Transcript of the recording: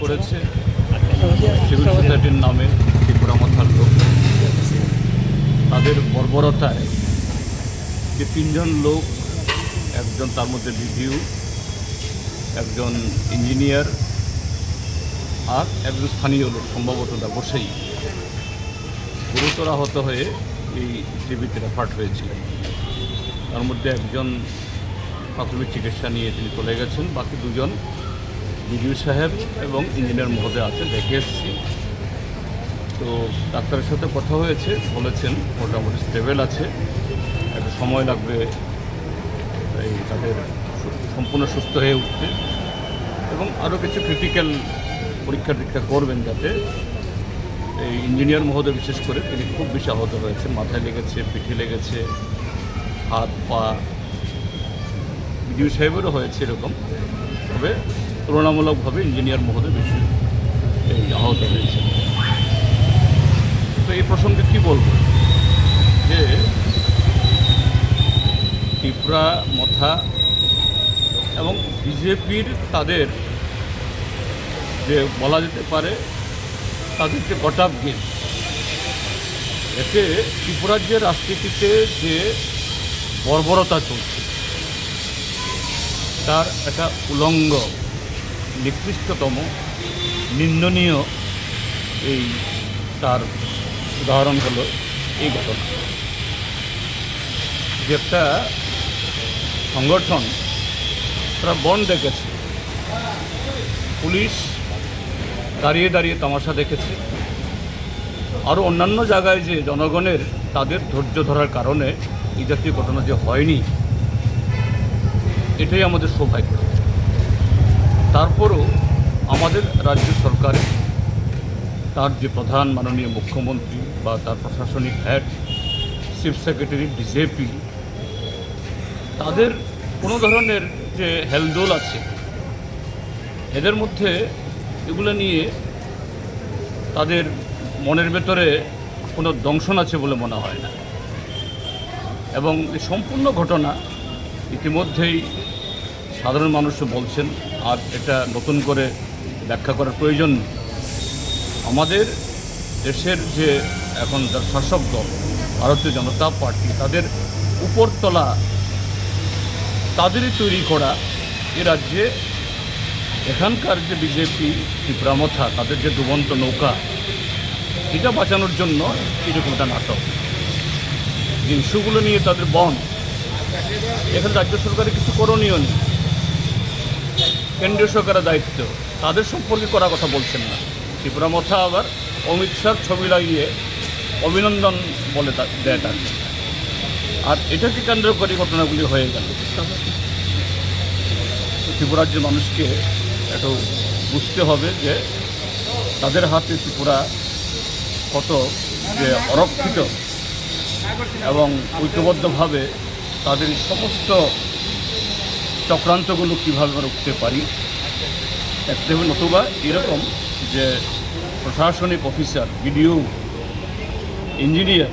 করেছে। সিভিল সোসাইটির নামে ত্রিপুরা মাথার লোক। তাদের বর্বরতায় যে তিনজন লোক, একজন তার মধ্যে বিডিও, একজন ইঞ্জিনিয়ার, আর একজন স্থানীয় লোক, সম্ভবত ব্যবসায়ী গুরুতর আহত হয়ে এই জীবিতে রেফার্ট হয়েছিলেন তার মধ্যে একজন প্রাথমিক চিকিৎসা নিয়ে তিনি চলে গেছেন। বাকি দুজন বিডিও সাহেব এবং ইঞ্জিনিয়ার মহোদয় আছেন, দেখে এসেছি। তো ডাক্তারের সাথে কথা হয়েছে, বলেছেন মোটামুটি স্টেবেল আছে, একটা সময় লাগবে, এই তাদের সম্পূর্ণ সুস্থ হয়ে উঠতে। এবং আরও কিছু ক্রিটিক্যাল পরীক্ষা নিরীক্ষা করবেন যাতে এই ইঞ্জিনিয়ার মহোদয় বিশেষ করে, তিনি খুব বেশি আহত হয়েছে মাথায় লেগেছে, পিঠে লেগেছে, হাত, পা। বিডিও সাহেবেরও হয়েছে এরকম। তবে তুলনামূলকভাবে ইঞ্জিনিয়ার মহোদয় বেশি আহত হয়েছে তো এই প্রসঙ্গে কি বলব? যে ত্রিপুরা মথা এবং বিজেপির তাদের যে বলা যেতে পারে, তাদের যে গটাপ গেম এতে ত্রিপুরার যে রাজনীতিতে যে বর্বরতা চলছে, তার একটা উলঙ্গ নিকৃষ্টতম, নিন্দনীয় এই তার উদাহরণ হলো এই ঘটনা। যে একটা সংগঠন, তারা বন দেখেছে। পুলিশ দাঁড়িয়ে দাঁড়িয়ে তামাশা দেখেছে। আরও অন্যান্য জায়গায় যে জনগণের তাদের ধৈর্য ধরার কারণে এই জাতীয় ঘটনা যে হয়নি, এটাই আমাদের সৌভাগ্য। তারপরও আমাদের রাজ্য সরকারের তার যে প্রধান মাননীয় মুখ্যমন্ত্রী বা তার প্রশাসনিক হেড চিফ সেক্রেটারি বিজেপি তাদের কোনো ধরনের যে হেলদোল আছে, এদের মধ্যে এগুলো নিয়ে তাদের মনের ভেতরে কোনো দংশন আছে বলে মনে হয় না। এবং এই সম্পূর্ণ ঘটনা ইতিমধ্যেই সাধারণ মানুষও বলছেন, আর এটা নতুন করে ব্যাখ্যা করার প্রয়োজন। আমাদের দেশের যে এখন যার শাসক দল, ভারতীয় জনতা পার্টি, তাদের উপরতলা তাদেরই তৈরি করা এ রাজ্যে এখানকার যে বিজেপি ত্রিপুরামথা তাদের যে ডুবন্ত নৌকা, এটা বাঁচানোর জন্য এরকম একটা নাটক। যে ইস্যুগুলো নিয়ে তাদের বন এখানে রাজ্য সরকারের কিছু করণীয় নেই। কেন্দ্রীয় সরকারের দায়িত্ব, তাদের সম্পর্কে করার কথা বলছেন না। ত্রিপুরা মথা আবার অমিত শাহ ছবি লাগিয়ে অভিনন্দন বলে দেয় তাকে। আর এটাকে কেন্দ্র করে ঘটনাগুলি হয়ে গেল? ত্রিপুরার যে মানুষকে একটু বুঝতে হবে যে তাদের হাতে ত্রিপুরা কত যে অরক্ষিত এবং ঐক্যবদ্ধভাবে তাদের সমস্ত চক্রান্তগুলো কীভাবে উঠতে পারি? হবে নতুবা এরকম যে প্রশাসনিক অফিসার বিডিও ইঞ্জিনিয়ার